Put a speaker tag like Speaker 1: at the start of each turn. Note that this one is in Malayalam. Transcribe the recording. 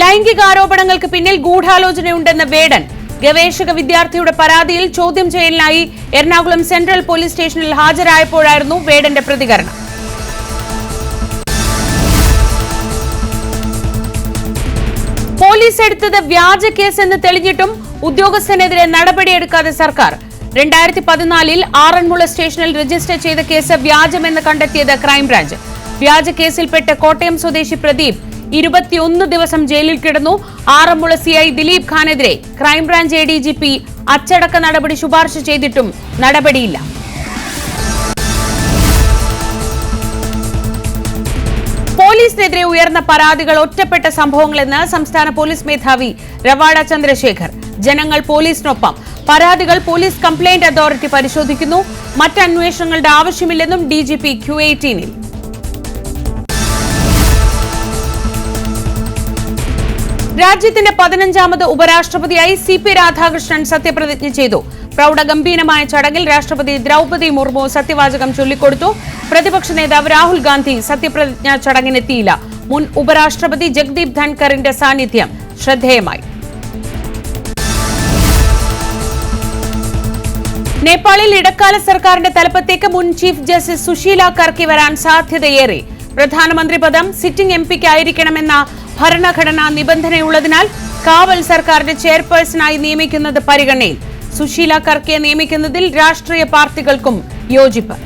Speaker 1: ലൈംഗികാരോപണങ്ങൾക്ക് പിന്നിൽ ഗൂഢാലോചനയുണ്ടെന്ന വേടൻ. ഗവേഷക വിദ്യാർത്ഥിയുടെ പരാതിയിൽ ചോദ്യം ചെയ്യലിനായി എറണാകുളം സെൻട്രൽ പോലീസ് സ്റ്റേഷനിൽ ഹാജരായപ്പോഴായിരുന്നു വേടന്റെ പ്രതികരണം. പോലീസ് എടുത്തത് വ്യാജ കേസ് എന്ന് തെളിഞ്ഞിട്ടും ഉദ്യോഗസ്ഥനെതിരെ നടപടിയെടുക്കാതെ സർക്കാർ. രണ്ടായിരത്തി പതിനാലിൽ ആറന്മുള സ്റ്റേഷനിൽ രജിസ്റ്റർ ചെയ്ത കേസ് വ്യാജമെന്ന് കണ്ടെത്തിയത് ക്രൈംബ്രാഞ്ച്. വ്യാജ കേസിൽപ്പെട്ട് കോട്ടയം സ്വദേശി പ്രദീപ് ഇരുപത്തിയൊന്ന് ദിവസം ജയിലിൽ കിടന്നു. Aranmula I Dileep ഖാനെതിരെ crime branch A D G P അച്ചടക്ക നടപടി ശുപാർശ ചെയ്തിട്ടും നടപടിയില്ല. പോലീസിനെതിരെ ഉയർന്ന പരാതികൾ ഒറ്റപ്പെട്ട സംഭവങ്ങളെന്ന് സംസ്ഥാന പോലീസ് മേധാവി രവാഡ ചന്ദ്രശേഖർ. ജനങ്ങൾ പോലീസിനൊപ്പം. പരാതികൾ പോലീസ് കംപ്ലയിന്റ് അതോറിറ്റി പരിശോധിക്കുന്നു. മറ്റന്വേഷണങ്ങളുടെ ആവശ്യമില്ലെന്നും ഡി ജി പി ക്യു എയ്റ്റീനിൽ രാജ്യത്തിന്റെ പതിനഞ്ചാമത് ഉപരാഷ്ട്രപതിയായി സി പി രാധാകൃഷ്ണൻ സത്യപ്രതിജ്ഞ ചെയ്തു. പ്രൗഢഗംഭീരമായ ചടങ്ങിൽ രാഷ്ട്രപതി ദ്രൗപദി മുർമു സത്യവാചകം ചൊല്ലിക്കൊടുത്തു. പ്രതിപക്ഷ നേതാവ് രാഹുൽ ഗാന്ധി സത്യപ്രതിജ്ഞാ ചടങ്ങിനെത്തിയില്ല. മുൻ ഉപരാഷ്ട്രപതി ജഗ്ദീപ് ധൻകറിന്റെ സാന്നിധ്യം ശ്രദ്ധേയമായി. നേപ്പാളിൽ ഇടക്കാല സർക്കാരിന്റെ തലപ്പത്തേക്ക് മുൻ ചീഫ് ജസ്റ്റിസ് സുശീല കർക്കി വരാൻ സാധ്യതയേറെ. പ്രധാനമന്ത്രി പദം സിറ്റിംഗ് എം പിക്കായിരിക്കണമെന്ന ഭരണഘടനാ നിബന്ധനയുള്ളതിനാൽ കാവൽ സർക്കാരിന്റെ ചെയർപേഴ്സണായി നിയമിക്കുന്നത് പരിഗണനയിൽ. സുശീല കർക്കയെ നിയമിക്കുന്നതിൽ രാഷ്ട്രീയ പാർട്ടികൾക്കും യോജിപ്പ്.